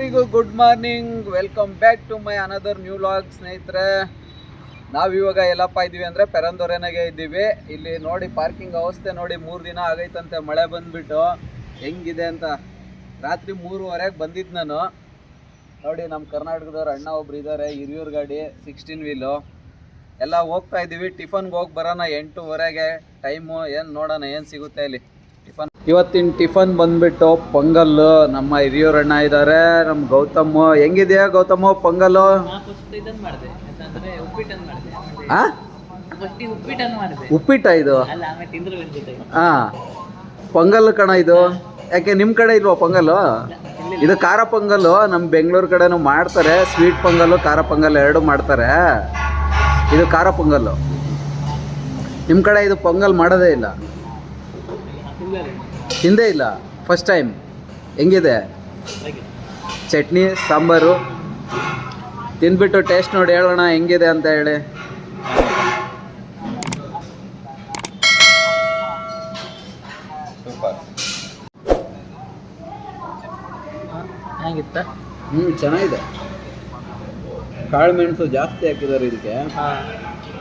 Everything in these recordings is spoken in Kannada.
ಎಲ್ರಿಗೂ good morning welcome back to my another new vlog ಸ್ನೇಹಿತರೆ. ನಾವು ಇವಾಗ ಎಲ್ಲಪ್ಪ ಇದ್ದೀವಿ ಅಂದರೆ ಪೆರಂದೊರೆನಾಗೆ ಇದ್ದೀವಿ ಇಲ್ಲಿ ನೋಡಿ ಪಾರ್ಕಿಂಗ್ ಅವಸ್ಥೆ ನೋಡಿ ಮೂರು ದಿನ ಆಗೈತಂತೆ, ಮಳೆ ಬಂದ್ಬಿಟ್ಟು. ಹೆಂಗಿದೆ ಅಂತ. ರಾತ್ರಿ ಮೂರುವರೆಗೆ ಬಂದಿದ್ದು ನಾನು. ನೋಡಿ ನಮ್ಮ ಕರ್ನಾಟಕದವ್ರು ಅಣ್ಣ ಒಬ್ರು ಇದ್ದಾರೆ ಹಿರಿಯೂರು ಗಾಡಿ ಸಿಕ್ಸ್ಟೀನ್ ವೀಲು ಎಲ್ಲ ಹೋಗ್ತಾ ಇದ್ದೀವಿ ಟಿಫನ್ಗೆ ಹೋಗಿ ಬರೋಣ ಎಂಟೂವರೆಗೆ. ಟೈಮು ಏನು ನೋಡೋಣ, ಏನು ಸಿಗುತ್ತೆ ಇಲ್ಲಿ. ಇವತ್ತಿನ ಟಿಫನ್ ಬಂದ್ಬಿಟ್ಟು ಪೊಂಗಲ್ಲು. ನಮ್ಮ ಹಿರಿಯೂರಣ್ಣ ಇದ್ದಾರೆ ನಮ್ಮ ಗೌತಮ್. ಹೆಂಗಿದೆಯಾ ಗೌತಮ್, ಪೊಂಗಲ್ಲು? ಉಪ್ಪಿಟ್ಟ ಇದು? ಹಾ ಪೊಂಗಲ್ ಕಣ ಇದು. ಯಾಕೆ ನಿಮ್ಮ ಕಡೆ ಇಲ್ವಾ ಪೊಂಗಲ್ಲು? ಇದು ಖಾರ ಪೊಂಗಲ್ಲು. ನಮ್ಮ ಬೆಂಗಳೂರು ಕಡೆನೂ ಮಾಡ್ತಾರೆ. ಸ್ವೀಟ್ ಪೊಂಗಲ್ಲು, ಖಾರ ಪೊಂಗಲ್ ಎರಡು ಮಾಡ್ತಾರೆ. ಇದು ಖಾರ ಪೊಂಗಲ್ಲು. ನಿಮ್ಮ ಕಡೆ ಇದು ಪೊಂಗಲ್ ಮಾಡೋದೇ ಇಲ್ಲ. ಹಿಂದೆ ಇಲ್ಲ ಫಸ್ಟ್ ಟೈಮ್ ಹೆಂಗಿದೆ? ಚಟ್ನಿ ಸಾಂಬಾರು? ತಿಂದ್ಬಿಟ್ಟು ಟೇಸ್ಟ್ ನೋಡಿ ಹೇಳೋಣ ಹೆಂಗಿದೆ ಅಂತ ಹೇಳಿ. ಹೇಗಿತ್ತ? ಹ್ಞೂ ಚೆನ್ನಾಗಿದೆ. ಕಾಳು ಮೆಣಸು ಜಾಸ್ತಿ ಹಾಕಿದ್ದಾರೆ ಇದಕ್ಕೆ.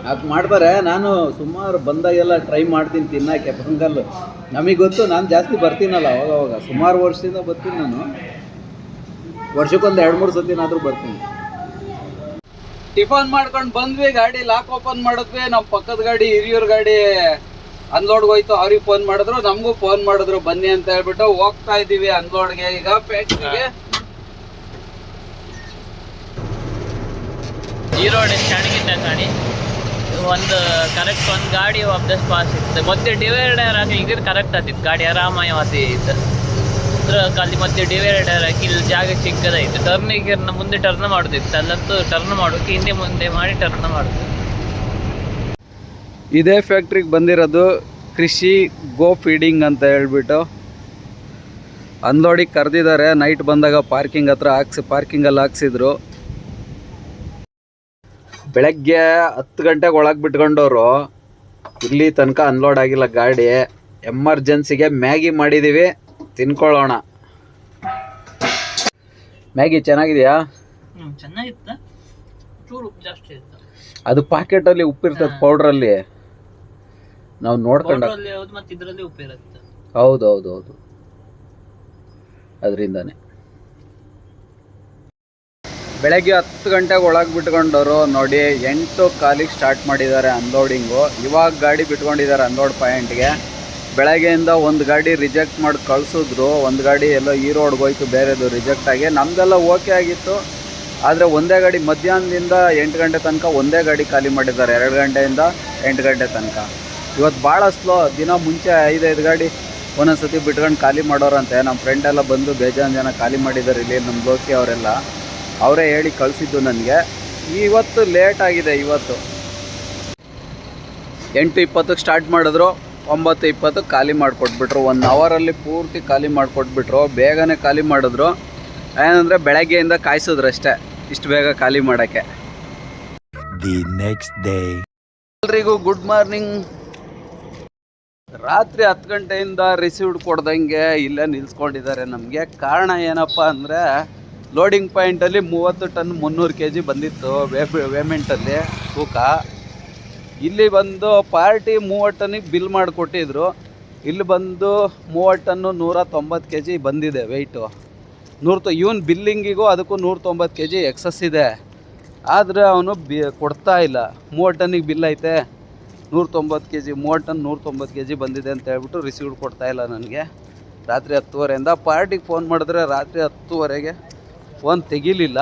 ಅದು ಮಾಡ್ತಾರೆ ನಾನು ಸುಮಾರು ಬಂದಾಗೆಲ್ಲ ಟ್ರೈ ಮಾಡ್ತೀನಿ ತಿನ್ನಕ್ಕೆ ಪೊಂಗಲ್ಲು ನಮಗೆ ಗೊತ್ತು, ನಾನು ಜಾಸ್ತಿ ಬರ್ತೀನಲ್ಲ ಅವಾಗ ಅವಾಗ. ಸುಮಾರು ವರ್ಷದಿಂದ ಬರ್ತೀನಿ ನಾನು. ವರ್ಷಕ್ಕೊಂದು ಎರಡು ಮೂರು ಸತಿನಾದರೂ ಬರ್ತೀನಿ. ಟಿಫನ್ ಮಾಡ್ಕೊಂಡು ಬಂದ್ವಿ, ಗಾಡಿ ಲಾಕ್ ಓಪನ್ ಮಾಡಿದ್ವಿ. ನಮ್ಮ ಪಕ್ಕದ ಗಾಡಿ, ಹಿರಿಯೋರ್ ಗಾಡಿ ಅನ್ಲೋಡ್ಗೆ ಹೋಯ್ತು. ಅವ್ರಿಗೆ ಫೋನ್ ಮಾಡಿದ್ರು, ನಮಗೂ ಫೋನ್ ಮಾಡಿದ್ರು, ಬನ್ನಿ ಅಂತ ಹೇಳ್ಬಿಟ್ಟು ಹೋಗ್ತಾ ಇದ್ದೀವಿ ಅನ್ಲೋಡ್ಗೆ ಈಗ ಫ್ಯಾಕ್ಟ್ರಿಗೆ ಈ ರೋಡ್ ಕಾಣಿ ಒಂದು ಕರೆಕ್ಟ್ ಒಂದು ಗಾಡಿ ವಾಪಸ್ ಪಾಸ್ ಇತ್ತು. ಮತ್ತೆ ಡಿವೈಡರ್ ಆಗಿ ಈಗ ಕರೆಕ್ಟ್ ಆತಿತ್ತು ಗಾಡಿ ಆರಾಮಾಯವಾದಿ ಇತ್ತು. ಅದ್ರ ಅಲ್ಲಿ ಮತ್ತೆ ಡಿವೈಡರ್ ಹಾಕಿ ಇಲ್ಲಿ ಜಾಗ ಟರ್ನ್ ಗಿರ್ ಮುಂದೆ ಟರ್ನ್ ಮಾಡುದಿತ್ತು. ಅಲ್ಲಂತೂ ಟರ್ನ್ ಮಾಡೋಕೆ ಹಿಂದೆ ಮುಂದೆ ಮಾಡಿ ಟರ್ನ್ ಮಾಡೋದು. ಇದೇ ಫ್ಯಾಕ್ಟ್ರಿಗೆ ಬಂದಿರೋದು ಕೃಷಿ ಗೋ ಫೀಡಿಂಗ್ ಅಂತ ಹೇಳ್ಬಿಟ್ಟು. ಅನ್ಲೋಡಿಗೆ ಕರೆದಿದ್ದಾರೆ. ನೈಟ್ ಬಂದಾಗ ಪಾರ್ಕಿಂಗ್ ಹತ್ರ ಹಾಕ್ಸಿ ಪಾರ್ಕಿಂಗಲ್ಲಿ ಹಾಕ್ಸಿದ್ರು. ಬೆಳಗ್ಗೆ ಹತ್ತು ಗಂಟೆಗೆ ಒಳಗೆ ಬಿಟ್ಕೊಂಡವರು ಇಲ್ಲಿ ತನಕ ಅನ್ಲೋಡ್ ಆಗಿಲ್ಲ ಗಾಡಿ. ಎಮರ್ಜೆನ್ಸಿಗೆ ಮ್ಯಾಗಿ ಮಾಡಿದ್ದೀವಿ ತಿನ್ಕೊಳ್ಳೋಣ. ಮ್ಯಾಗಿ ಚೆನ್ನಾಗಿದೆಯಾ? ಚೆನ್ನಾಗಿತ್ತು. ಚೂರು ಉಪ್ಪು ಜಾಸ್ತಿ ಇತ್ತು. ಅದು ಪಾಕೆಟಲ್ಲಿ ಉಪ್ಪಿರ್ತದೆ ಪೌಡ್ರಲ್ಲಿ. ನಾವು ನೋಡ್ಕೊಂಡು ಹೌದು ಹೌದು ಹೌದು ಅದರಿಂದಾನೆ. ಬೆಳಗ್ಗೆ ಹತ್ತು ಗಂಟೆಗೆ ಒಳಗೆ ಬಿಟ್ಕೊಂಡವರು ನೋಡಿ ಎಂಟು ಕಾಲಿಗೆ ಸ್ಟಾರ್ಟ್ ಮಾಡಿದ್ದಾರೆ ಅನ್ಲೋಡಿಂಗು ಇವಾಗ ಗಾಡಿ ಬಿಟ್ಕೊಂಡಿದ್ದಾರೆ ಅನ್ಲೋಡ್ ಪಾಯಿಂಟ್ಗೆ ಬೆಳಗ್ಗೆಯಿಂದ ಒಂದು ಗಾಡಿ ರಿಜೆಕ್ಟ್ ಮಾಡಿ ಕಳಿಸಿದ್ರು. ಒಂದು ಗಾಡಿ ಎಲ್ಲೋ ಈ ರೋಡ್ಗೆ ಹೋಯ್ತು ಬೇರೆದು ರಿಜೆಕ್ಟ್ ಆಗಿ. ನಮ್ಮದೆಲ್ಲ ಓಕೆ ಆಗಿತ್ತು. ಆದರೆ ಒಂದೇ ಗಾಡಿ ಮಧ್ಯಾಹ್ನದಿಂದ ಎಂಟು ಗಂಟೆ ತನಕ ಒಂದೇ ಗಾಡಿ ಖಾಲಿ ಮಾಡಿದ್ದಾರೆ. ಎರಡು ಗಂಟೆಯಿಂದ ಎಂಟು ಗಂಟೆ ತನಕ. ಇವತ್ತು ಭಾಳ ಸ್ಲೋ ದಿನ ಮುಂಚೆ ಐದೈದು ಗಾಡಿ ಒಂದೊಂದು ಸತಿ ಬಿಟ್ಕೊಂಡು ಖಾಲಿ ಮಾಡೋರಂತೆ. ನಮ್ಮ ಫ್ರೆಂಡ್ ಎಲ್ಲ ಬಂದು ಬೇಜಾನ್ ಜನ ಖಾಲಿ ಮಾಡಿದ್ದಾರೆ ಇಲ್ಲಿ ನಮ್ಮ ಲೋಕಿ ಅವರೆಲ್ಲ. ಅವರೇ ಹೇಳಿ ಕಳಿಸಿದ್ದು ನನಗೆ. ಇವತ್ತು ಲೇಟ್ ಆಗಿದೆ ಇವತ್ತು. ಎಂಟು ಇಪ್ಪತ್ತಕ್ಕೆ ಸ್ಟಾರ್ಟ್ ಮಾಡಿದ್ರು ಒಂಬತ್ತು ಇಪ್ಪತ್ತು ಖಾಲಿ ಮಾಡಿಕೊಟ್ಬಿಟ್ರು. ಒನ್ ಅವರಲ್ಲಿ ಪೂರ್ತಿ ಖಾಲಿ ಮಾಡಿಕೊಟ್ಬಿಟ್ರು. ಬೇಗನೆ ಖಾಲಿ ಮಾಡಿದ್ರು. ಏನಂದರೆ ಬೆಳಗ್ಗೆಯಿಂದ ಕಾಯಿಸಿದ್ರು ಅಷ್ಟೇ ಇಷ್ಟು ಬೇಗ ಖಾಲಿ ಮಾಡೋಕ್ಕೆ. ದಿ ನೆಕ್ಸ್ಟ್ ಡೇ ಎಲ್ರಿಗೂ ಗುಡ್ ಮಾರ್ನಿಂಗ್ ರಾತ್ರಿ ಹತ್ತು ಗಂಟೆಯಿಂದ ರಿಸೀವ್ಡ್ ಕೊಡ್ದಂಗೆ ಇಲ್ಲೇ ನಿಲ್ಸ್ಕೊಂಡಿದ್ದಾರೆ ನಮಗೆ. ಕಾರಣ ಏನಪ್ಪ ಅಂದರೆ ಲೋಡಿಂಗ್ ಪಾಯಿಂಟಲ್ಲಿ ಮೂವತ್ತು ಟನ್ ಮುನ್ನೂರು ಕೆ ಜಿ ಬಂದಿತ್ತು ವೇಮೆಂಟಲ್ಲಿ ತೂಕ. ಇಲ್ಲಿ ಬಂದು ಪಾರ್ಟಿ ಮೂವತ್ತು ಟನ್ನಿಗೆ ಬಿಲ್ ಮಾಡಿಕೊಟ್ಟಿದ್ರು. ಇಲ್ಲಿ ಬಂದು ಮೂವತ್ತು ಟನ್ನು ನೂರ ತೊಂಬತ್ತು ಕೆ ಜಿ ಬಂದಿದೆ ವೆಯ್ಟು ನೂರ ತೊ ಇವನ್ ಬಿಲ್ಲಿಂಗಿಗೂ ಅದಕ್ಕೂ ನೂರ ತೊಂಬತ್ತು ಕೆ ಜಿ ಎಕ್ಸಸ್ ಇದೆ. ಆದರೆ ಅವನು ಬಿ, ಕೊಡ್ತಾ ಇಲ್ಲ. ಮೂವತ್ತು ಟನ್ನಿಗೆ ಬಿಲ್ ಐತೆ. ನೂರ ತೊಂಬತ್ತು ಕೆ ಜಿ ಮೂವತ್ತು ಟನ್ ನೂರ ತೊಂಬತ್ತು ಕೆ ಜಿ ಬಂದಿದೆ ಅಂತ ಹೇಳ್ಬಿಟ್ಟು ರಿಸೀವ್ಡ್ ಕೊಡ್ತಾ ಇಲ್ಲ ನನಗೆ. ರಾತ್ರಿ ಹತ್ತುವರೆಯಿಂದ ಪಾರ್ಟಿಗೆ ಫೋನ್ ಮಾಡಿದ್ರೆ ರಾತ್ರಿ ಹತ್ತುವರೆಗೆ ಫೋನ್ ತೆಗೀಲಿಲ್ಲ.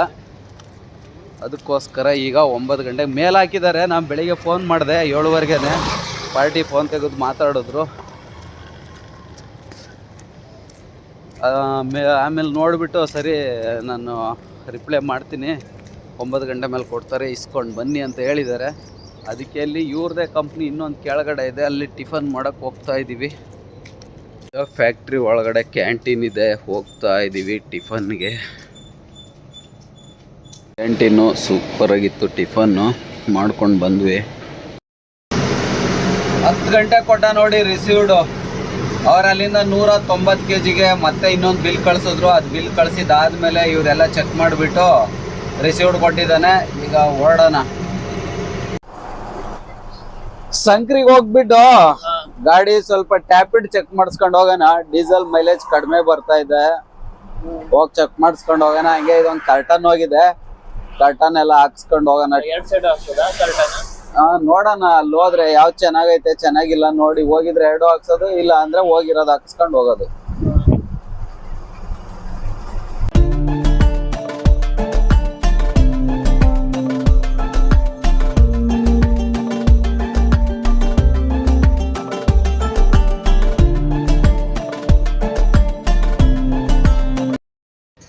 ಅದಕ್ಕೋಸ್ಕರ ಈಗ ಒಂಬತ್ತು ಗಂಟೆಗೆ ಮೇಲೆ ಹಾಕಿದ್ದಾರೆ. ನಾನು ಬೆಳಿಗ್ಗೆ ಫೋನ್ ಮಾಡಿದೆ ಏಳುವರೆಗೆ ಪಾರ್ಟಿ ಫೋನ್ ತೆಗೆದು ಮಾತಾಡಿದ್ರು. ಆಮೇ ಆಮೇಲೆ ನೋಡಿಬಿಟ್ಟು ಸರಿ, ನಾನು ರಿಪ್ಲೈ ಮಾಡ್ತೀನಿ. ಒಂಬತ್ತು ಗಂಟೆ ಮೇಲೆ ಕೊಡ್ತಾರೆ, ಇಸ್ಕೊಂಡು ಬನ್ನಿ ಅಂತ ಹೇಳಿದ್ದಾರೆ. ಅದಕ್ಕೆ ಅಲ್ಲಿ ಇವ್ರದೇ ಕಂಪ್ನಿ ಇನ್ನೊಂದು ಕೆಳಗಡೆ ಇದೆ. ಅಲ್ಲಿ ಟಿಫನ್ ಮಾಡೋಕ್ಕೆ ಹೋಗ್ತಾ ಇದ್ದೀವಿ ಫ್ಯಾಕ್ಟ್ರಿ ಒಳಗಡೆ ಕ್ಯಾಂಟೀನ್ ಇದೆ. ಹೋಗ್ತಾ ಇದ್ದೀವಿ ಟಿಫನ್ಗೆ. ಕ್ಯಾಂಟೀನು ಸೂಪರ್ ಆಗಿತ್ತು, ಟಿಫನ್ನು ಮಾಡ್ಕೊಂಡು ಬಂದ್ವಿ. ಹತ್ತು ಗಂಟೆ ಕೊಟ್ಟ ನೋಡಿ ರಿಸೀವ್ಡು ಅವ್ರು ಅಲ್ಲಿಂದ ನೂರ ತೊಂಬತ್ತು ಕೆ ಜಿಗೆ ಮತ್ತೆ ಇನ್ನೊಂದು ಬಿಲ್ ಕಳಿಸಿದ್ರು. ಅದು ಬಿಲ್ ಕಳಿಸಿದಾದ್ಮೇಲೆ ಇವರೆಲ್ಲ ಚೆಕ್ ಮಾಡಿಬಿಟ್ಟು ರಿಸೀವ್ಡ್ ಕೊಟ್ಟಿದ್ದಾನೆ. ಈಗ ಹೊರಡೋಣ ಸಂಕ್ರಿಗೆ ಹೋಗ್ಬಿಟ್ಟು ಗಾಡಿ ಸ್ವಲ್ಪ ಟ್ಯಾಪಿಡ್ ಚೆಕ್ ಮಾಡಿಸ್ಕೊಂಡು ಹೋಗೋಣ. ಡೀಸೆಲ್ ಮೈಲೇಜ್ ಕಡಿಮೆ ಬರ್ತಾ ಇದೆ. ಹೋಗಿ ಚೆಕ್ ಮಾಡಿಸ್ಕೊಂಡು ಹೋಗೋಣ. ಹಂಗೆ ಇದೊಂದು ಕರ್ಟನ್ ಹೋಗಿದೆ. ಕರ್ಟನ್ ಎಲ್ಲ ಹಾಕ್ಸ್ಕೊಂಡು ಹೋಗೋಣ. ಎರಡ್ ಸೈಡ್ ಕರ್ಟನ್? ನೋಡೋಣ ಅಲ್ಲಿ ಹೋದ್ರೆ ಯಾವ್ದು ಚೆನ್ನಾಗೈತೆ ಚೆನ್ನಾಗಿಲ್ಲ ನೋಡಿ ಹೋಗಿದ್ರೆ ಎರಡು ಹಾಕ್ಸೋದು ಇಲ್ಲ ಅಂದ್ರೆ ಹೋಗಿರೋದು ಹಾಕ್ಸ್ಕೊಂಡು ಹೋಗೋದು.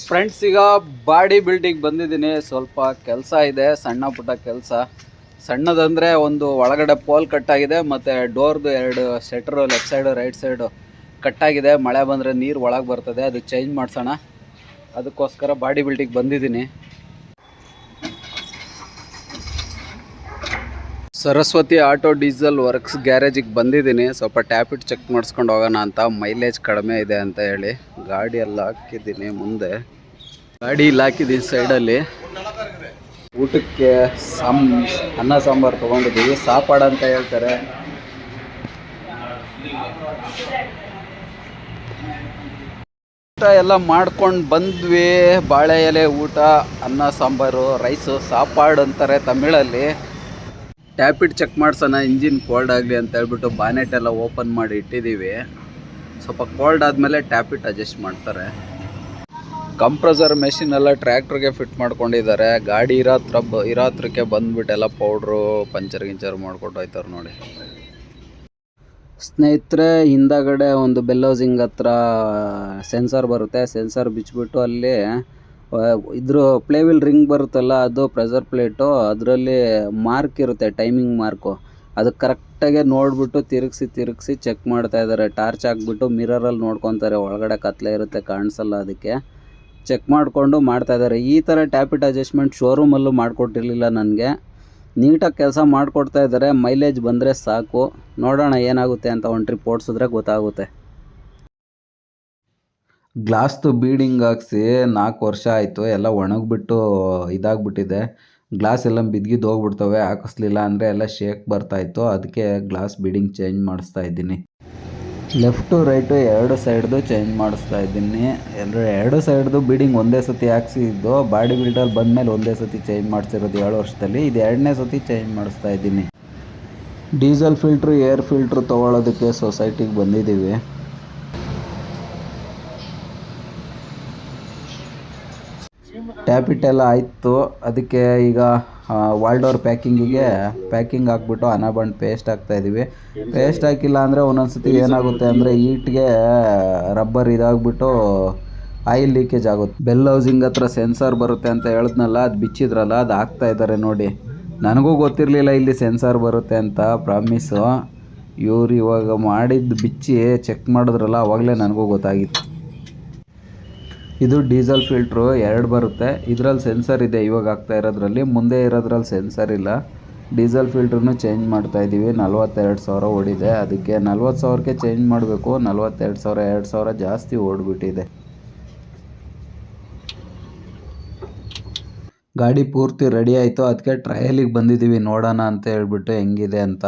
ಫ್ರೆಂಡ್ಸ್, ಈಗ ಬಾಡಿ ಬಿಲ್ಡಿಂಗ್ ಬಂದಿದ್ದೀನಿ. ಸ್ವಲ್ಪ ಕೆಲಸ ಇದೆ, ಸಣ್ಣ ಪುಟ್ಟ ಕೆಲಸ. ಸಣ್ಣದಂದರೆ ಒಂದು ಒಳಗಡೆ ಪೋಲ್ ಕಟ್ಟಾಗಿದೆ, ಮತ್ತು ಡೋರ್ದು ಎರಡು ಶೆಟ್ರು ಲೆಫ್ಟ್ ಸೈಡು, ರೈಟ್ ಸೈಡು ಕಟ್ಟಾಗಿದೆ. ಮಳೆ ಬಂದರೆ ನೀರು ಒಳಗೆ ಬರ್ತದೆ, ಅದು ಚೇಂಜ್ ಮಾಡಿಸೋಣ. ಅದಕ್ಕೋಸ್ಕರ ಬಾಡಿ ಬಿಲ್ಡಿಂಗ್ ಬಂದಿದ್ದೀನಿ. ಸರಸ್ವತಿ ಆಟೋ ಡೀಸೆಲ್ ವರ್ಕ್ಸ್ ಗ್ಯಾರೇಜಿಗೆ ಬಂದಿದ್ದೀನಿ. ಸ್ವಲ್ಪ ಟ್ಯಾಪಿಟ್ ಚೆಕ್ ಮಾಡಿಸ್ಕೊಂಡು ಹೋಗೋಣ ಅಂತ. ಮೈಲೇಜ್ ಕಡಿಮೆ ಇದೆ ಅಂತ ಹೇಳಿ. ಗಾಡಿ ಎಲ್ಲ ಹಾಕಿದ್ದೀನಿ ಮುಂದೆ. ಗಾಡಿ ಇಲ್ಲಿ ಸೈಡಲ್ಲಿ ಊಟಕ್ಕೆ ಸಾಮ್, ಅನ್ನ ಸಾಂಬಾರು ತೊಗೊಂಡಿದ್ದೀವಿ ಸಾಪಾಡು ಅಂತ ಹೇಳ್ತಾರೆ. ಊಟ ಎಲ್ಲ ಮಾಡ್ಕೊಂಡು ಬಂದ್ವಿ. ಬಾಳೆ ಎಲೆ, ಊಟ, ಅನ್ನ ಸಾಂಬಾರು, ರೈಸು, ಸಾಪಾಡು ಅಂತಾರೆ ತಮಿಳಲ್ಲಿ. ಟ್ಯಾಪಿಟ್ ಚೆಕ್ ಮಾಡ್ಸೋಣ ಇಂಜಿನ್ ಕೋಲ್ಡ್ ಆಗಲಿ ಅಂತ ಹೇಳ್ಬಿಟ್ಟು ಬಾನೆಟ್ ಎಲ್ಲ ಓಪನ್ ಮಾಡಿ ಇಟ್ಟಿದ್ದೀವಿ. ಸ್ವಲ್ಪ ಕೋಲ್ಡ್ ಆದಮೇಲೆ ಟ್ಯಾಪಿಟ್ ಅಡ್ಜಸ್ಟ್ ಮಾಡ್ತಾರೆ. ಕಂಪ್ರೆಸರ್ ಮೆಷಿನ್ ಎಲ್ಲ ಟ್ರ್ಯಾಕ್ಟ್ರಿಗೆ ಫಿಟ್ ಮಾಡ್ಕೊಂಡಿದ್ದಾರೆ. ಗಾಡಿ ಇರೋ ಹತ್ರ ಬ ಇರೋ ಹತ್ರಕ್ಕೆ ಬಂದ್ಬಿಟ್ಟು ಎಲ್ಲ ಪೌಡ್ರು, ಪಂಚರ್ ಗಿಂಚರ್ ಮಾಡ್ಕೊಂಡು ಹೋಯ್ತಾರೆ ನೋಡಿ. ಸ್ನೇಹಿತರೆ, ಹಿಂದಗಡೆ ಒಂದು ಬೆಲ್ಲೌಸಿಂಗ್ ಹತ್ರ ಸೆನ್ಸರ್ ಬರುತ್ತೆ. ಸೆನ್ಸರ್ ಬಿಚ್ಚಿಬಿಟ್ಟು ಅಲ್ಲಿ ಇದ್ರ ಪ್ಲೇವಿಲ್ ರಿಂಗ್ ಬರುತ್ತಲ್ಲ, ಅದು ಪ್ರೆಸರ್ ಪ್ಲೇಟು, ಅದರಲ್ಲಿ ಮಾರ್ಕ್ ಇರುತ್ತೆ, ಟೈಮಿಂಗ್ ಮಾರ್ಕು. ಅದು ಕರೆಕ್ಟಾಗೆ ನೋಡಿಬಿಟ್ಟು ತಿರುಗಿಸಿ ತಿರುಗಿಸಿ ಚೆಕ್ ಮಾಡ್ತಾ ಇದ್ದಾರೆ. ಟಾರ್ಚ್ ಹಾಕ್ಬಿಟ್ಟು ಮಿರರಲ್ಲಿ ನೋಡ್ಕೊತಾರೆ, ಒಳಗಡೆ ಕತ್ಲೆ ಇರುತ್ತೆ, ಕಾಣಿಸಲ್ಲ ಅದಕ್ಕೆ. ಚೆಕ್ ಮಾಡಿಕೊಂಡು ಮಾಡ್ತಾ ಇದ್ದಾರೆ. ಈ ಥರ ಟ್ಯಾಪಿಟ್ ಅಡ್ಜಸ್ಟ್ಮೆಂಟ್ ಶೋರೂಮಲ್ಲೂ ಮಾಡಿಕೊಟ್ಟಿರಲಿಲ್ಲ ನನಗೆ. ನೀಟಾಗಿ ಕೆಲಸ ಮಾಡಿಕೊಡ್ತಾ ಇದ್ದಾರೆ. ಮೈಲೇಜ್ ಬಂದರೆ ಸಾಕು. ನೋಡೋಣ ಏನಾಗುತ್ತೆ ಅಂತ ಒಂದು ಟ್ರಿಪ್ ಓಡಿಸಿದ್ರೆ ಗೊತ್ತಾಗುತ್ತೆ. ಗ್ಲಾಸ್ದು ಬೀಡಿಂಗ್ ಹಾಕ್ಸಿ ನಾಲ್ಕು ವರ್ಷ ಆಯಿತು. ಎಲ್ಲ ಒಣಗಿಬಿಟ್ಟು ಇದಾಗ್ಬಿಟ್ಟಿದೆ. ಗ್ಲಾಸ್ ಎಲ್ಲ ಬಿದ್ಗಿದ್ದು ಹೋಗ್ಬಿಡ್ತವೆ. ಹಾಕಿಸ್ಲಿಲ್ಲ ಅಂದರೆ ಎಲ್ಲ ಶೇಕ್ ಬರ್ತಾಯಿತ್ತು ಅದಕ್ಕೆ ಗ್ಲಾಸ್ ಬೀಡಿಂಗ್ ಚೇಂಜ್ ಮಾಡಿಸ್ತಾ ಇದ್ದೀನಿ. ಲೆಫ್ಟು ರೈಟು ಎರಡು ಸೈಡ್ದು ಚೇಂಜ್ ಮಾಡಿಸ್ತಾ ಇದ್ದೀನಿ. ಎರಡು ಎರಡು ಸೈಡ್ದು ಬಿಡಿಂಗ್ ಒಂದೇ ಸತಿ ಹಾಕ್ಸಿದ್ದು, ಬಾಡಿ ಬಿಲ್ಡರ್ ಬಂದಮೇಲೆ ಒಂದೇ ಸತಿ ಚೇಂಜ್ ಮಾಡಿಸಿರೋದು ಏಳು ವರ್ಷದಲ್ಲಿ. ಇದು ಎರಡನೇ ಸತಿ ಚೇಂಜ್ ಮಾಡಿಸ್ತಾ ಇದ್ದೀನಿ. ಡೀಸೆಲ್ ಫಿಲ್ಟ್ರು, ಏರ್ ಫಿಲ್ಟ್ರು ತೊಗೊಳೋದಕ್ಕೆ ಸೊಸೈಟಿಗೆ ಬಂದಿದ್ದೀವಿ. ಟ್ಯಾಪಿಟ್ ಎಲ್ಲ ಆಯಿತು. ಅದಕ್ಕೆ ಈಗ ವಾಲ್ಡೋರ್ ಪ್ಯಾಕಿಂಗಿಗೆ ಪ್ಯಾಕಿಂಗ್ ಹಾಕ್ಬಿಟ್ಟು ಅನಾಬಂಡ್ ಪೇಸ್ಟ್ ಹಾಕ್ತಾ ಇದ್ದೀವಿ ಪೇಸ್ಟ್ ಹಾಕಿಲ್ಲ ಅಂದರೆ ಒಂದೊಂದು ಸತಿ ಏನಾಗುತ್ತೆ ಅಂದರೆ ಈಟ್ಗೆ ರಬ್ಬರ್ ಇದಾಗ್ಬಿಟ್ಟು ಆಯಿಲ್ ಲೀಕೇಜ್ ಆಗುತ್ತೆ. ಬೆಲ್ ಹೌಸಿಂಗ್ ಹತ್ರ ಸೆನ್ಸಾರ್ ಬರುತ್ತೆ ಅಂತ ಹೇಳಿದ್ನಲ್ಲ, ಅದು ಬಿಚ್ಚಿದ್ರಲ್ಲ, ಅದು ಹಾಕ್ತಾ ಇದ್ದಾರೆ ನೋಡಿ. ನನಗೂ ಗೊತ್ತಿರಲಿಲ್ಲ ಇಲ್ಲಿ ಸೆನ್ಸಾರ್ ಬರುತ್ತೆ ಅಂತ ಪ್ರಾಮಿಸು ಇವ್ರು ಇವಾಗ ಮಾಡಿದ್ದು ಬಿಚ್ಚಿ ಚೆಕ್ ಮಾಡಿದ್ರಲ್ಲ, ಅವಾಗಲೇ ನನಗೂ ಗೊತ್ತಾಗಿತ್ತು. ಇದು ಡೀಸೆಲ್ ಫಿಲ್ಟ್ರು, ಎರಡು ಬರುತ್ತೆ. ಇದರಲ್ಲಿ ಸೆನ್ಸರ್ ಇದೆ, ಇವಾಗ ಆಗ್ತಾ ಇರೋದ್ರಲ್ಲಿ. ಮುಂದೆ ಇರೋದ್ರಲ್ಲಿ ಸೆನ್ಸರ್ ಇಲ್ಲ. ಡೀಸೆಲ್ ಫಿಲ್ಟ್ರನ್ನು ಚೇಂಜ್ ಮಾಡ್ತಾ ಇದ್ದೀವಿ ನಲ್ವತ್ತೆರಡು ಸಾವಿರ ಓಡಿದೆ. ಅದಕ್ಕೆ ನಲ್ವತ್ತು ಸಾವಿರಕ್ಕೆ ಚೇಂಜ್ ಮಾಡಬೇಕು. ನಲ್ವತ್ತೆರಡು ಸಾವಿರ, ಎರಡು ಸಾವಿರ ಜಾಸ್ತಿ ಓಡಿಬಿಟ್ಟಿದೆ. ಗಾಡಿ ಪೂರ್ತಿ ರೆಡಿ ಆಯಿತು. ಅದಕ್ಕೆ ಟ್ರಯಲಿಗೆ ಬಂದಿದ್ದೀವಿ ನೋಡೋಣ ಅಂತ ಹೇಳ್ಬಿಟ್ಟು ಹೆಂಗಿದೆ ಅಂತ.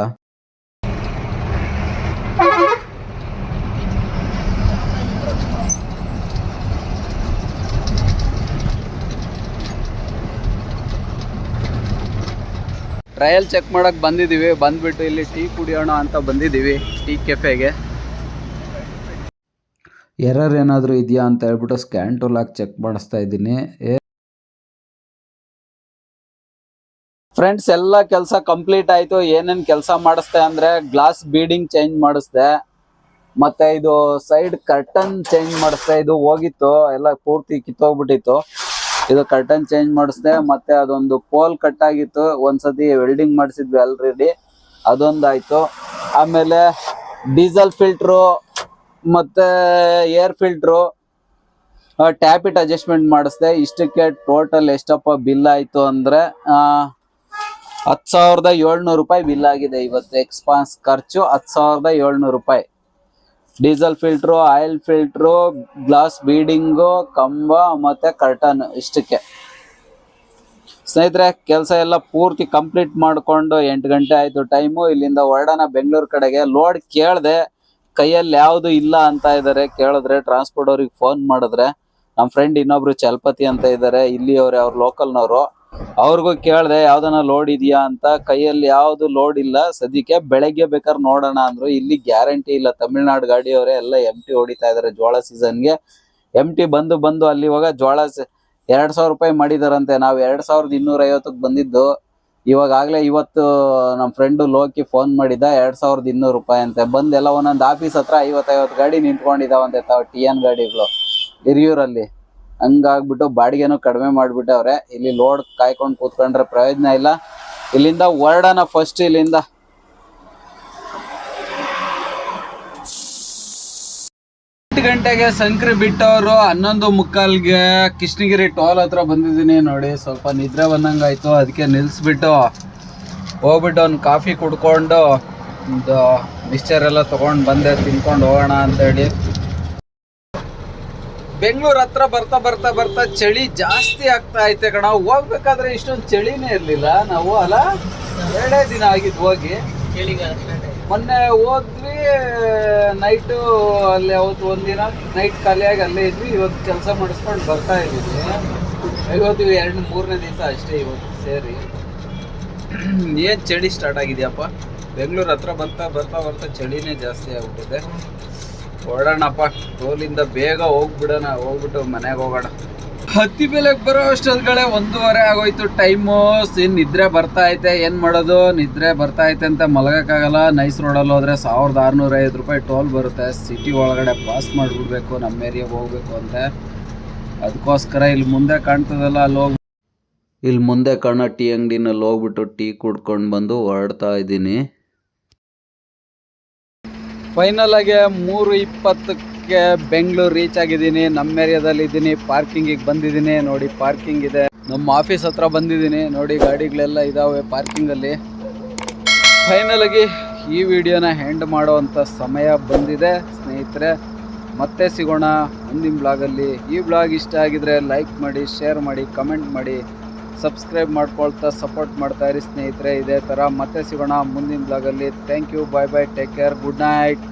ಟ್ರಯಲ್ ಚೆಕ್ ಮಾಡಕ್ಕೆ ಬಂದಿದ್ದೀವಿ ಬಂದ್ಬಿಟ್ಟು ಇಲ್ಲಿ ಟೀ ಕುಡಿಯೋಣ ಅಂತ ಬಂದಿದ್ದೀವಿ ಟೀ ಕೆಫೆಗೆ. ಎರರ್ ಏನಾದರೂ ಇದೆಯಾ ಅಂತ ಹೇಳ್ಬಿಟ್ಟು ಸ್ಕ್ಯಾನ್ ಟೂಲ್ ಹಾಕಿ ಚೆಕ್ ಮಾಡಿಸ್ತಾ ಇದ್ದೀನಿ. ಫ್ರೆಂಡ್ಸ್ ಎಲ್ಲ ಕೆಲಸ ಕಂಪ್ಲೀಟ್ ಆಯಿತು. ಏನೇನು ಕೆಲಸ ಮಾಡಿಸ್ದೆ ಅಂದ್ರೆ ಗ್ಲಾಸ್ ಬೀಡಿಂಗ್ ಚೇಂಜ್ ಮಾಡಿಸ್ದೆ. ಮತ್ತೆ ಇದು ಸೈಡ್ ಕರ್ಟನ್ ಚೇಂಜ್ ಮಾಡಿಸ್ದೆ. ಇದು ಹೋಗಿತ್ತು. ಎಲ್ಲ ಪೂರ್ತಿ ಕಿತ್ತೋಗ್ಬಿಟ್ಟಿತ್ತು. ಇದು ಕರ್ಟನ್ ಚೇಂಜ್ ಮಾಡಿಸ್ದೆ, ಮತ್ತೆ ಅದೊಂದು ಪೋಲ್ ಕಟ್ ಆಗಿತ್ತು. ಒಂದ್ಸತಿ ವೆಲ್ಡಿಂಗ್ ಮಾಡಿಸಿದ್ವಿ ಆಲ್ರೆಡಿ ಅದೊಂದಾಯ್ತು. ಆಮೇಲೆ ಡೀಸೆಲ್ ಫಿಲ್ಟ್ರು ಮತ್ತೆ ಏರ್ ಫಿಲ್ಟ್ರು ಟ್ಯಾಪಿಟ್ ಅಡ್ಜಸ್ಟ್ಮೆಂಟ್ ಮಾಡಿಸ್ದೆ. ಇಷ್ಟಕ್ಕೆ ಟೋಟಲ್ ಎಷ್ಟಪ್ಪ ಬಿಲ್ ಆಯ್ತು ಅಂದ್ರೆ ಹತ್ತು ಸಾವಿರದ ಏಳ್ನೂರು ರೂಪಾಯಿ ಬಿಲ್ ಆಗಿದೆ ಇವತ್ತು ಎಕ್ಸ್ಪಾನ್ಸ್ ಖರ್ಚು. ಹತ್ತು ಸಾವಿರದ ಏಳ್ನೂರು ರೂಪಾಯಿ. Diesel filter, oil filter, glass beading, ಕಂಬ ಮತ್ತೆ ಕರ್ಟನ್ ಇಷ್ಟಕ್ಕೆ. ಸ್ನೇಹಿತರೆ, ಕೆಲಸ ಎಲ್ಲ ಪೂರ್ತಿ ಕಂಪ್ಲೀಟ್ ಮಾಡಿಕೊಂಡು ಎಂಟು ಗಂಟೆ ಆಯ್ತು ಟೈಮು ಇಲ್ಲಿಂದ ಹೊರಡೋಣ ಬೆಂಗಳೂರು ಕಡೆಗೆ. ಲೋಡ್ ಕೇಳಿದೆ, ಕೈಯಲ್ಲಿ ಯಾವುದು ಇಲ್ಲ ಅಂತ ಇದ್ದಾರೆ ಕೇಳಿದ್ರೆ ಟ್ರಾನ್ಸ್ಪೋರ್ಟ್ ಅವ್ರಿಗೆ ಫೋನ್ ಮಾಡಿದ್ರೆ. ನಮ್ಮ ಫ್ರೆಂಡ್ ಇನ್ನೊಬ್ರು ಚಲಪತಿ ಅಂತ ಇದ್ದಾರೆ ಇಲ್ಲಿ ಅವ್ರೆ ಅವ್ರ ಲೋಕಲ್ನವರು ಅವ್ರಿಗೂ ಕೇಳ್ದೆ, ಯಾವ್ದನ ಲೋಡ್ ಇದೆಯಾ? ಅಂತ ಕೈಯಲ್ಲಿ ಯಾವ್ದು ಲೋಡ್ ಇಲ್ಲ. ಸದ್ಯಕ್ಕೆ ಬೆಳಗ್ಗೆ ಬೇಕಾದ್ರೆ ನೋಡೋಣ ಅಂದ್ರು. ಇಲ್ಲಿ ಗ್ಯಾರಂಟಿ ಇಲ್ಲ. ತಮಿಳ್ನಾಡು ಗಾಡಿಯವರೇ ಎಲ್ಲ ಎಂ ಟಿ ಹೊಡಿತಾ ಇದಾರೆ ಜೋಳ ಸೀಸನ್ಗೆ ಎಂ ಟಿ ಬಂದು ಬಂದು ಅಲ್ಲಿ ಇವಾಗ ಜೋಳ ಎರಡು ಸಾವಿರ ರೂಪಾಯಿ ಮಾಡಿದಾರಂತೆ. ನಾವು ಎರಡ್ ಸಾವಿರದ ಇನ್ನೂರ ಐವತ್ತಕ್ಕೆ ಬಂದಿದ್ದು. ಇವಾಗ ಆಗ್ಲೇ ಇವತ್ತು ನಮ್ಮ ಫ್ರೆಂಡು ಲೋಕಿ ಫೋನ್ ಮಾಡಿದ್ದ, ಎರಡ್ ಸಾವಿರದ ಇನ್ನೂರು ರೂಪಾಯಿ ಅಂತೆ. ಬಂದೆಲ್ಲ ಒಂದೊಂದು ಆಫೀಸ್ ಹತ್ರ ಐವತ್ತೈವತ್ತು ಗಾಡಿ ನಿಂತ್ಕೊಂಡಿದಾವಂತೆ ತಾವು ಟಿ ಎನ್ ಗಾಡಿಗಳು. ಹಿರಿಯೂರಲ್ಲಿ. ಹಂಗಾಗ್ಬಿಟ್ಟು ಬಾಡಿಗೆನೂ ಕಡಿಮೆ ಮಾಡ್ಬಿಟ್ಟವ್ರೆ ಇಲ್ಲಿ ಲೋಡ್ ಕಾಯ್ಕೊಂಡು ಕೂತ್ಕೊಂಡ್ರೆ ಪ್ರಯೋಜನ ಇಲ್ಲ. ಇಲ್ಲಿಂದ ಹೊರಡೋಣ ಫಸ್ಟ್ ಇಲ್ಲಿಂದ. ಎಂಟು ಗಂಟೆಗೆ ಸಂಕ್ರಿ ಬಿಟ್ಟವರು ಹನ್ನೊಂದು ಮುಕ್ಕಾಲ್ಗೆ ಕೃಷ್ಣಗಿರಿ ಟೋಲ್ ಹತ್ರ ಬಂದಿದ್ದೀನಿ ನೋಡಿ. ಸ್ವಲ್ಪ ನಿದ್ರೆ ಬಂದಂಗಾಯ್ತು. ಅದಕ್ಕೆ ನಿಲ್ಲಿಸ್ಬಿಟ್ಟು ಹೋಗ್ಬಿಟ್ಟು ಒಂದು ಕಾಫಿ ಕುಡ್ಕೊಂಡು ಒಂದು ಮಿಕ್ಸ್ಚರ್ ಎಲ್ಲ ತೊಗೊಂಡು ಬಂದೆ, ತಿನ್ಕೊಂಡು ಹೋಗೋಣ ಅಂತೇಳಿ. ಬೆಂಗಳೂರು ಹತ್ರ ಬರ್ತಾ ಬರ್ತಾ ಬರ್ತಾ ಚಳಿ ಜಾಸ್ತಿ ಆಗ್ತಾ ಐತೆ ಕಣ. ಹೋಗ್ಬೇಕಾದ್ರೆ ಇಷ್ಟೊಂದು ಚಳಿನೇ ಇರಲಿಲ್ಲ. ನಾವು ಅಲ್ಲ, ಎರಡೇ ದಿನ ಆಗಿದ್ದು ಹೋಗಿ. ಮೊನ್ನೆ ಹೋದ್ವಿ, ನೈಟು ಅಲ್ಲಿ ಅವತ್ತು ಒಂದಿನ, ನೈಟ್ ಖಾಲಿಯಾಗಿ ಅಲ್ಲೇ ಇದ್ವಿ. ಇವತ್ತು ಕೆಲಸ ಮಾಡಿಸ್ಕೊಂಡು ಬರ್ತಾ ಇದ್ದೀವಿ. ಇವತ್ತು ಎರಡು, ಮೂರನೇ ದಿವಸ ಅಷ್ಟೇ ಇವತ್ತು ಸೇರಿ. ಏನು ಚಳಿ ಸ್ಟಾರ್ಟ್ ಆಗಿದೆಯಪ್ಪ? ಬೆಂಗಳೂರು ಹತ್ರ ಬರ್ತಾ ಬರ್ತಾ ಬರ್ತಾ ಚಳಿನೇ ಜಾಸ್ತಿ ಆಗ್ಬಿಟ್ಟಿದೆ. ಹೊರಡೋಣಪ್ಪ. ಟೋಲಿಂದ ಬೇಗ ಹೋಗ್ಬಿಡೋಣ ಹೋಗ್ಬಿಟ್ಟು ಮನೆಗೆ ಹೋಗೋಣ. ಹತ್ತಿ ಬೆಲೆಗೆ ಬರೋ ಅಷ್ಟೊತ್ತಿಗೆ ಒಂದೂವರೆ ಆಗೋಯ್ತು. ಟೈಮು ನಿದ್ರೆ ಬರ್ತಾ ಐತೆ ಏನು ಮಾಡೋದು? ನಿದ್ರೆ ಬರ್ತಾ ಐತೆ ಅಂತ ಮಲಗೋಕ್ಕಾಗಲ್ಲ. ನೈಸ್ ರೋಡಲ್ಲಿ ಹೋದ್ರೆ ಸಾವಿರದ ಆರುನೂರ ಐದು ರೂಪಾಯಿ ಟೋಲ್ ಬರುತ್ತೆ. ಸಿಟಿ ಒಳಗಡೆ ಪಾಸ್ ಮಾಡಿಬಿಡ್ಬೇಕು ನಮ್ಮ ಏರಿಯಾಗೆ ಹೋಗ್ಬೇಕು ಅಂತ. ಅದಕ್ಕೋಸ್ಕರ ಇಲ್ಲಿ ಮುಂದೆ ಕಾಣ್ತದಲ್ಲ ಅಲ್ಲಿ ಹೋಗಿ ಇಲ್ಲಿ ಮುಂದೆ ಕಾಣೋ ಟೀ ಅಂಗಡಿನಲ್ಲಿ ಹೋಗ್ಬಿಟ್ಟು ಟೀ ಕುಡ್ಕೊಂಡು ಬಂದು ಹೊರಡ್ತಾ ಇದ್ದೀನಿ ಫೈನಲ್ ಆಗಿ ಮೂರು ಇಪ್ಪತ್ತಕ್ಕೆ ಬೆಂಗಳೂರು ರೀಚ್ ಆಗಿದ್ದೀನಿ. ನಮ್ಮ ಏರಿಯಾದಲ್ಲಿ ಇದ್ದೀನಿ. ಪಾರ್ಕಿಂಗಿಗೆ ಬಂದಿದ್ದೀನಿ. ನೋಡಿ ಪಾರ್ಕಿಂಗ್ ಇದೆ. ನಮ್ಮ ಆಫೀಸ್ ಹತ್ರ ಬಂದಿದ್ದೀನಿ. ನೋಡಿ, ಗಾಡಿಗಳೆಲ್ಲ ಇದಾವೆ ಪಾರ್ಕಿಂಗಲ್ಲಿ ಫೈನಲ್ ಆಗಿ ಈ ವಿಡಿಯೋನ ಹೆಂಡ್ ಮಾಡುವಂಥ ಸಮಯ ಬಂದಿದೆ. ಸ್ನೇಹಿತರೆ, ಮತ್ತೆ ಸಿಗೋಣ ಮುಂದಿನ ಬ್ಲಾಗಲ್ಲಿ ಈ ಬ್ಲಾಗ್ ಇಷ್ಟ ಆಗಿದ್ರೆ ಲೈಕ್ ಮಾಡಿ ಶೇರ್ ಮಾಡಿ ಕಮೆಂಟ್ ಮಾಡಿ ಸಬ್ಸ್ಕ್ರೈಬ್ ಮಾಡ್ಕೊಳ್ತಾ ಸಪೋರ್ಟ್ ಮಾಡ್ತಾ ಇರಿ ಸ್ನೇಹಿತರೆ. ಇದೇ ಥರ ಮತ್ತೆ ಸಿಗೋಣ ಮುಂದಿನ ಬ್ಲಾಗಲ್ಲಿ thank you bye bye take care good night